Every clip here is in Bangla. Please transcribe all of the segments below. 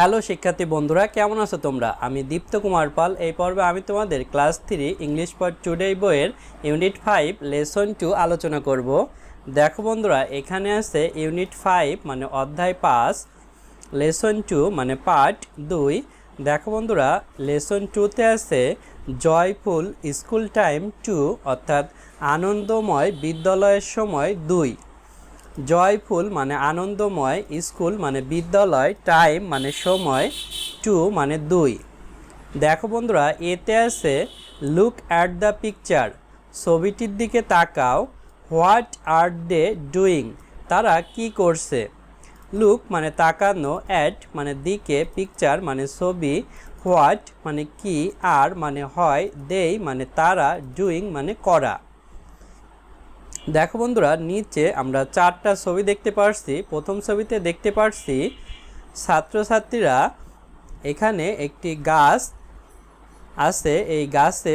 হ্যালো শিক্ষার্থী বন্ধুরা, কেমন আছো তোমরা? আমি দীপ্ত কুমার পাল। এই পর্বে আমি তোমাদের class three English for today বইয়ের ইউনিট ফাইভ লেসন টু আলোচনা করব। দেখো বন্ধুরা, এখানে আছে ইউনিট ফাইভ মানে অধ্যায় পাঁচ, লেসন টু মানে পার্ট দুই। দেখো বন্ধুরা, লেসন টুতে আছে জয়ফুল স্কুল টাইম টু, অর্থাৎ আনন্দময় বিদ্যালয়ের সময় দুই। জয়ফুল মানে আনন্দময়, স্কুল মানে বিদ্যালয়, টাইম মানে সময়, টু মানে দুই। দেখো বন্ধুরা, এতে আছে, লুক অ্যাট দ্য পিকচার ছবিটির দিকে তাকাও, হোয়াট আর দে ডুইং তারা কি করছে? লুক মানে তাকানো, অ্যাট মানে দিকে, পিকচার মানে ছবি, হোয়াট মানে কি, আর মানে হয়, দেই মানে তারা, ডুইং মানে করা। দেখো বন্ধুরা, নিচে আমরা চারটা ছবি দেখতে পারছি। প্রথম ছবিতে দেখতে পারছি ছাত্রছাত্রীরা এখানে একটি গাছ আছে। এই গাছে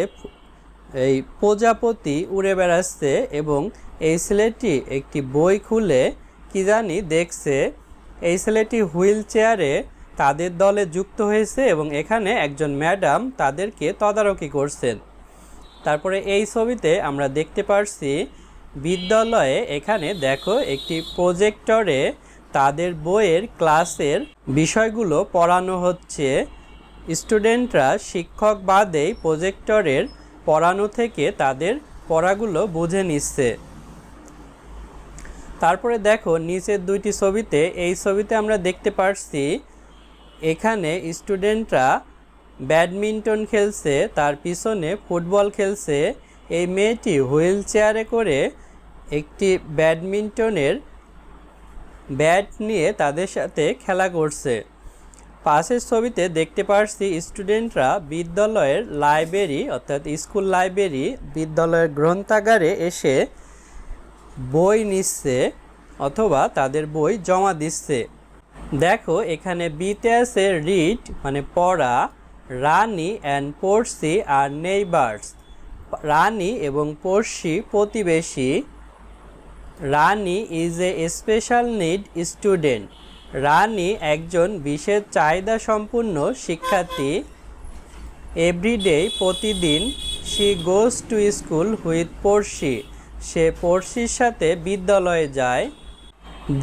এই প্রজাপতি উড়ে বেড়াচ্ছে এবং এই ছেলেটি একটি বই খুলে কি জানি দেখছে। এই ছেলেটি হুইল চেয়ারে তাদের দলে যুক্ত হয়েছে এবং এখানে একজন ম্যাডাম তাদেরকে তদারকি করছেন। তারপরে এই ছবিতে আমরা দেখতে পারছি বিদ্যালয়ে এখানে দেখো একটি প্রজেক্টরে তাদের বইয়ের ক্লাসের বিষয়গুলো পড়ানো হচ্ছে। স্টুডেন্টরা শিক্ষক বাদেই প্রজেক্টরের পড়ানো থেকে তাদের পড়াগুলো বুঝে নিচ্ছে। তারপরে দেখো নিচের দুইটি ছবিতে, এই ছবিতে আমরা দেখতে পারছি এখানে স্টুডেন্টরা ব্যাডমিন্টন খেলছে, তার পিছনে ফুটবল খেলছে। এই মেয়েটি হুইল চেয়ারে করে একটি ব্যাডমিন্টনের ব্যাট নিয়ে তাদের সাথে খেলা করছে। পাশের ছবিতে দেখতে পারছি স্টুডেন্টরা বিদ্যালয়ের লাইব্রেরি, অর্থাৎ স্কুল লাইব্রেরি, বিদ্যালয়ের গ্রন্থাগারে এসে বই নিচ্ছে অথবা তাদের বই জমা দিচ্ছে। দেখো, এখানে বিতে আছে রিড মানে পড়া, রানী অ্যান্ড পড়শি আর নেইবার্স। রানী এবং পড়শি প্রতিবেশী। Rani is a special need student Rani একজন বিশেষ চাহিদা সম্পূর্ণ শিক্ষার্থী। এভরিডে প্রতিদিন she goes to school with Porshi সে পড়শির সাথে বিদ্যালয়ে যায়।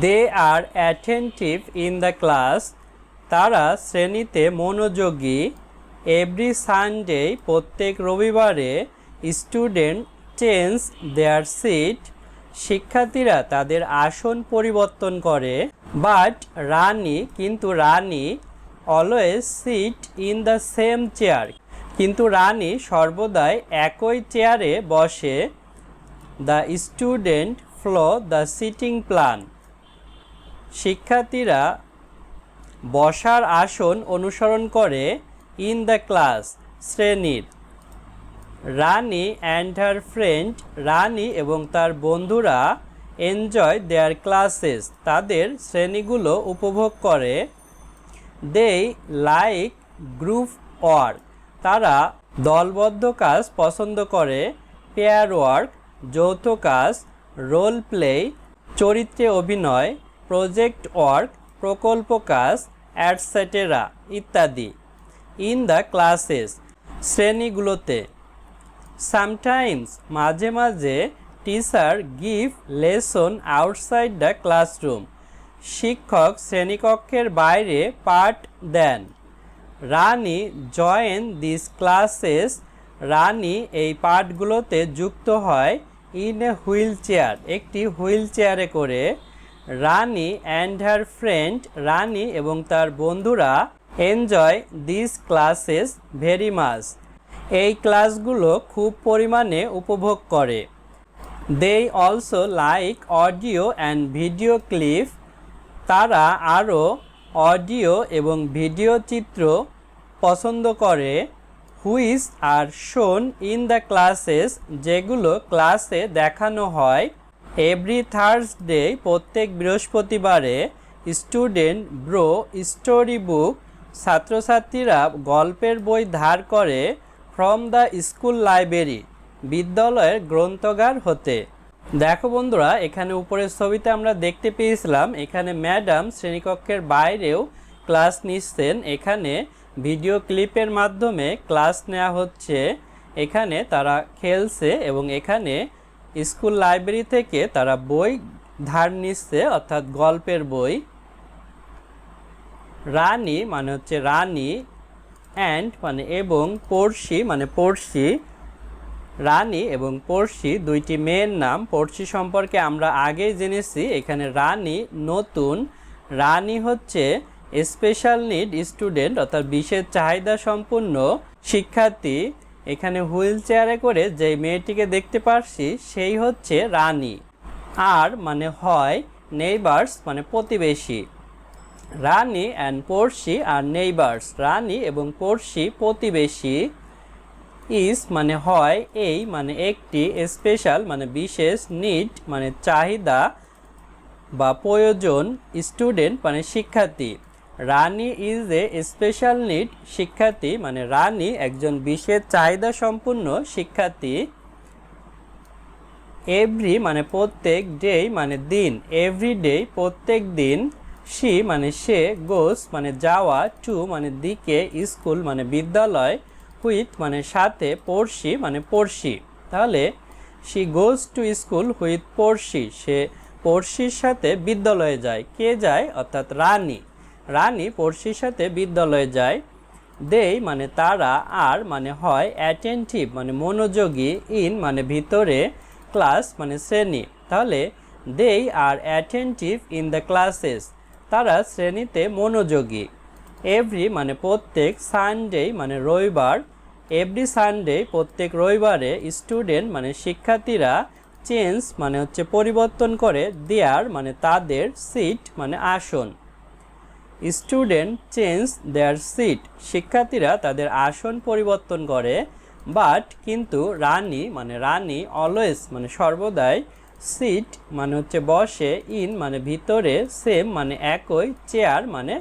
They are attentive in the class তারা শ্রেণীতে মনোযোগী। এভরি সানডে প্রত্যেক রবিবারে স্টুডেন্ট চেঞ্জ দেয়ার সিট শিক্ষার্থীরা তাদের আসন পরিবর্তন করে। বাট রানী কিন্তু Rani always sit in the same chair কিন্তু রানী সর্বদাই একই চেয়ারে বসে। The student follow the seating plan শিক্ষার্থীরা বসার আসন অনুসরণ করে ইন দ্য ক্লাস শ্রেণির। রানী অ্যান্ড হার ফ্রেন্ড রানী এবং তার বন্ধুরা এনজয় দেয়ার ক্লাসেস তাদের শ্রেণীগুলো উপভোগ করে। দে লাইক গ্রুপ ওয়ার্ক তারা দলবদ্ধ কাজ পছন্দ করে। পেয়ার ওয়ার্ক যৌথ কাজ রোল প্লে চরিত্রে অভিনয় প্রজেক্ট ওয়ার্ক প্রকল্প কাজ অ্যাটসেটেরা ইত্যাদি। ইন দ্য ক্লাসেস শ্রেণীগুলোতে সামটাইমস মাঝে মাঝে teacher give lesson outside the classroom শিক্ষক শ্রেণীকক্ষের বাইরে পাঠ দেন। Rani join this classes Rani এই পাঠগুলোতে যুক্ত হয় ইন এ হুইল চেয়ার একটি হুইল চেয়ারে করে। রানী অ্যান্ড হার ফ্রেন্ড রানী এবং তার বন্ধুরা enjoy this classes very much এই ক্লাসগুলো খুব পরিমাণে উপভোগ করে। They also like audio and video clip তারা আরও অডিও এবং ভিডিও চিত্র পছন্দ করে। হুইস আর শোন ইন দ্য ক্লাসেস যেগুলো ক্লাসে দেখানো হয়। এভরি থার্সডে প্রত্যেক বৃহস্পতিবারে স্টুডেন্ট ব্রো স্টোরি বুক ছাত্রছাত্রীরা গল্পের বই ধার করে। ফ্রম দ্য স্কুল লাইব্রেরি বিদ্যালয়ের গ্রন্থাগার হতে। দেখো বন্ধুরা, এখানে উপরের ছবিতে আমরা দেখতে পেয়েছিলাম, এখানে ম্যাডাম শ্রেণীকক্ষের বাইরেও ক্লাস নিচ্ছেন। এখানে ভিডিও ক্লিপের মাধ্যমে ক্লাস নেওয়া হচ্ছে। এখানে তারা খেলছে এবং এখানে স্কুল লাইব্রেরি থেকে তারা বই ধার নিচ্ছে, অর্থাৎ গল্পের বই। রানী মানে হচ্ছে রানী অ্যান্ড মানে এবং পড়শি মানে পড়শি, রানী এবং পড়শি দুইটি মেয়ের নাম। পড়শি সম্পর্কে আমরা আগেই জেনেছি, এখানে রানী নতুন। রানী হচ্ছে স্পেশাল নিড স্টুডেন্ট অর্থাৎ বিশেষ চাহিদা সম্পন্ন শিক্ষার্থী। এখানে হুইল চেয়ারে করে যে মেয়েটিকে দেখতে পারছি, সেই হচ্ছে রানী। আর মানে হয় নেইবার্স মানে প্রতিবেশী। রানী অ্যান্ড পড়শি আর নেইবার্স রানী এবং পড়শি প্রতিবেশী ইস মানে হয় এই মানে একটি স্পেশাল মানে বিশেষ নিড মানে চাহিদা বা প্রয়োজন স্টুডেন্ট মানে শিক্ষার্থী। Rani is a special need শিক্ষার্থী মানে রানী একজন বিশেষ চাহিদা সম্পূর্ণ শিক্ষার্থী। এভরি মানে প্রত্যেক ডে মানে দিন এভরি ডে প্রত্যেক দিন সি মানে সে, গোস মানে যাওয়া টু মানে দিকে, স্কুল মানে বিদ্যালয় হুইথ মানে সাথে, পড়শি মানে পড়শি। তাহলে she goes to school with Porshi. সে পড়শির সাথে বিদ্যালয়ে যায়। কে যায়? অর্থাৎ রানী। রানী পড়শির সাথে বিদ্যালয়ে যায়। দেই মানে তারা, আর মানে হয় অ্যাটেন্টিভ মানে মনোযোগী, ইন মানে ভিতরে, ক্লাস মানে শ্রেণি। তাহলে they are attentive in the classes তারা শ্রেণীতে মনোযোগী। এভরি মানে প্রত্যেক সানডে মানে রবিবার। এভরি সানডে প্রত্যেক রবিবারে স্টুডেন্ট মানে শিক্ষার্থীরা চেঞ্জ মানে হচ্ছে পরিবর্তন করে দেয়ার মানে তাদের সিট মানে আসন। Student change their seat. শিক্ষার্থীরা তাদের আসন পরিবর্তন করে, বাট কিন্তু রানী মানে রানী অলওয়েজ মানে সর্বদাই সিট মানে হচ্ছে বসে, ইন মানে ভিতরে, সেম মানে একই, চেয়ার মানে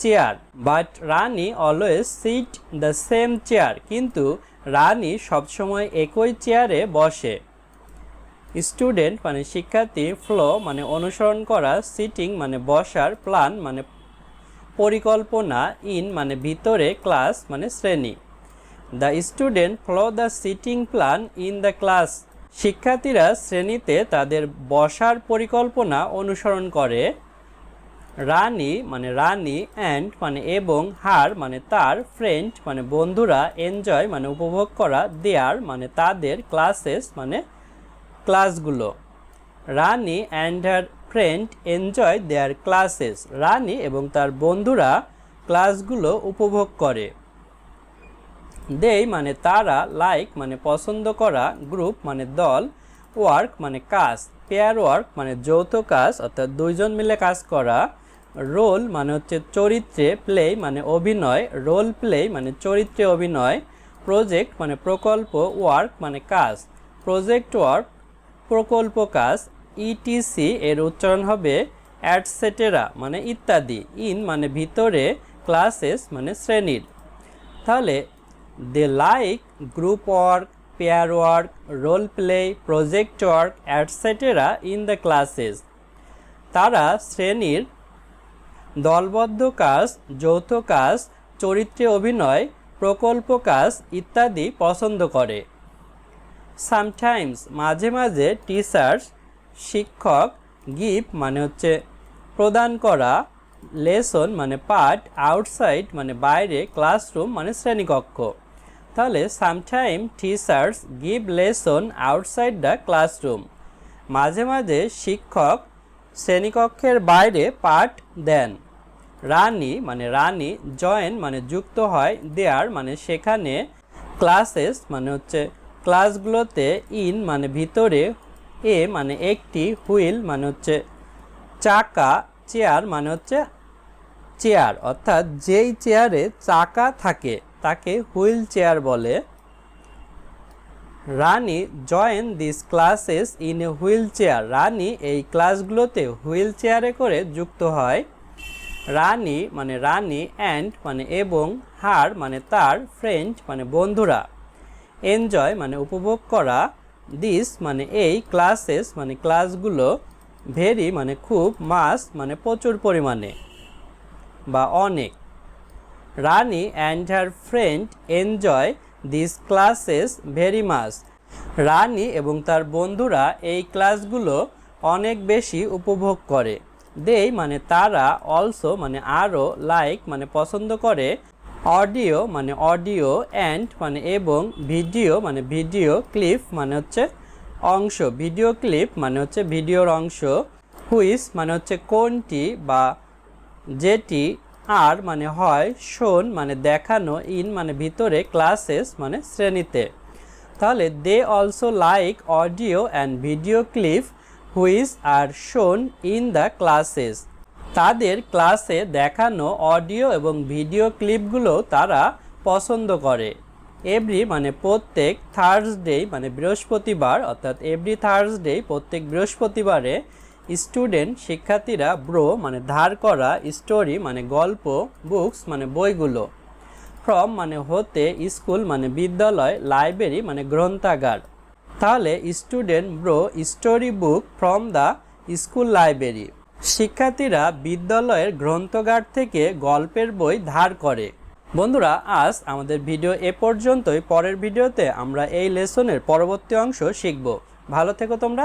chair. But Rani always sit the same chair, কিন্তু রানী সবসময় একই চেয়ারে বসে। স্টুডেন্ট মানে শিক্ষার্থী, ফ্লো মানে অনুসরণ করা, সিটিং মানে বসার, প্ল্যান মানে পরিকল্পনা, ইন মানে ভিতরে, ক্লাস মানে শ্রেণি। The student follow the seating plan in the class. শিক্ষার্থীরা শ্রেণীতে তাদের বসার পরিকল্পনা অনুসরণ করে। রানী মানে রানী অ্যান্ড মানে এবং হার মানে তার ফ্রেন্ড মানে বন্ধুরা এনজয় মানে উপভোগ করা দেয়ার মানে তাদের ক্লাসেস মানে ক্লাসগুলো Rani and her friend enjoy their classes Rani এবং তার বন্ধুরা ক্লাসগুলো উপভোগ করে। দেই মানে তারা, লাইক মানে পছন্দ করা, গ্রুপ মানে দল, ওয়ার্ক মানে কাজ, পেয়ার ওয়ার্ক মানে যৌথ কাজ, অর্থাৎ দুইজন মিলে কাজ করা, রোল মানে হচ্ছে চরিত্রে প্লে মানে অভিনয়, রোল প্লে মানে চরিত্রে অভিনয়, প্রজেক্ট মানে প্রকল্প, ওয়ার্ক মানে কাজ, প্রজেক্ট ওয়ার্ক, প্রকল্প কাজ ইটিসি এর উচ্চারণ হবে অ্যাটসেটেরা মানে ইত্যাদি, ইন মানে ভিতরে, ক্লাসেস মানে শ্রেণির। তাহলে they like group work pair work role play project work et cetera in the classes তারা শ্রেণির দলবদ্ধ কাজ, যৌথ কাজ, চরিত্রে অভিনয়, প্রকল্প কাজ ইত্যাদি পছন্দ করে। সামটাইমস মাঝে মাঝে টিচার্স শিক্ষক, গিফট মানে হচ্ছে প্রদান করা লেসন মানে পাঠ আউটসাইড মানে বাইরে, ক্লাসরুম মানে শ্রেণীকক্ষ। তাহলে sometime teachers give lesson outside the classroom. মাঝে মাঝে শিক্ষক শ্রেণীকক্ষের বাইরে পাঠ দেন। রানী মানে রানী, জয়েন মানে যুক্ত হয়, দেয়ার মানে সেখানে, ক্লাসেস মানে হচ্ছে ক্লাসগুলোতে, ইন মানে ভিতরে, এ মানে একটি, হুইল মানে হচ্ছে চাকা চেয়ার মানে হচ্ছে চেয়ার অর্থাৎ যেই চেয়ারে চাকা থাকে, তাকে হুইল চেয়ার বলে। Rani join this classes in a wheelchair Rani এই ক্লাসগুলোতে হুইল চেয়ারে করে যুক্ত হয়। রানী মানে রানী অ্যান্ড মানে এবং হার মানে তার ফ্রেন্ড মানে বন্ধুরা। এনজয় মানে উপভোগ করা। দিস মানে এই ক্লাসেস মানে ক্লাসগুলো ভেরি মানে খুব, মাস মানে প্রচুর পরিমাণে বা অনেক। Rani and her friend enjoy this classes very much Rani এবং তার বন্ধুরা এই ক্লাসগুলো অনেক বেশি উপভোগ করে। দেই মানে তারা অলসো মানে আরও লাইক মানে পছন্দ করে। অডিও মানে অডিও অ্যান্ড মানে এবং ভিডিও মানে ভিডিও ক্লিপ মানে হচ্ছে অংশ, ভিডিও ক্লিপ মানে হচ্ছে ভিডিওর অংশ, হুইস মানে হচ্ছে কোনটি বা যেটি, আর মানে হয় শোন মানে দেখানো, ইন মানে ভিতরে, ক্লাসেস মানে শ্রেণীতে। তাহলে they also like audio and video clip, which are শোন ইন দ্য ক্লাসেস। তাদের ক্লাসে দেখানো অডিও এবং ভিডিও ক্লিপগুলো তারা পছন্দ করে। এভরি মানে প্রত্যেক থার্সডে মানে বৃহস্পতিবার, অর্থাৎ এভরি থার্সডে প্রত্যেক বৃহস্পতিবারে স্টুডেন্ট শিক্ষার্থীরা ব্রো মানে ধার করা স্টোরি মানে গল্প বুকস মানে বইগুলো। ফ্রম মানে হতে স্কুল মানে বিদ্যালয় লাইব্রেরি মানে গ্রন্থাগার। তাহলে student borrow story book from the school library শিক্ষার্থীরা বিদ্যালয়ের গ্রন্থাগার থেকে গল্পের বই ধার করে। বন্ধুরা, আজ আমাদের ভিডিও এ পর্যন্তই। পরের ভিডিওতে আমরা এই লেসনের পরবর্তী অংশ শিখব। ভালো থেকো তোমরা।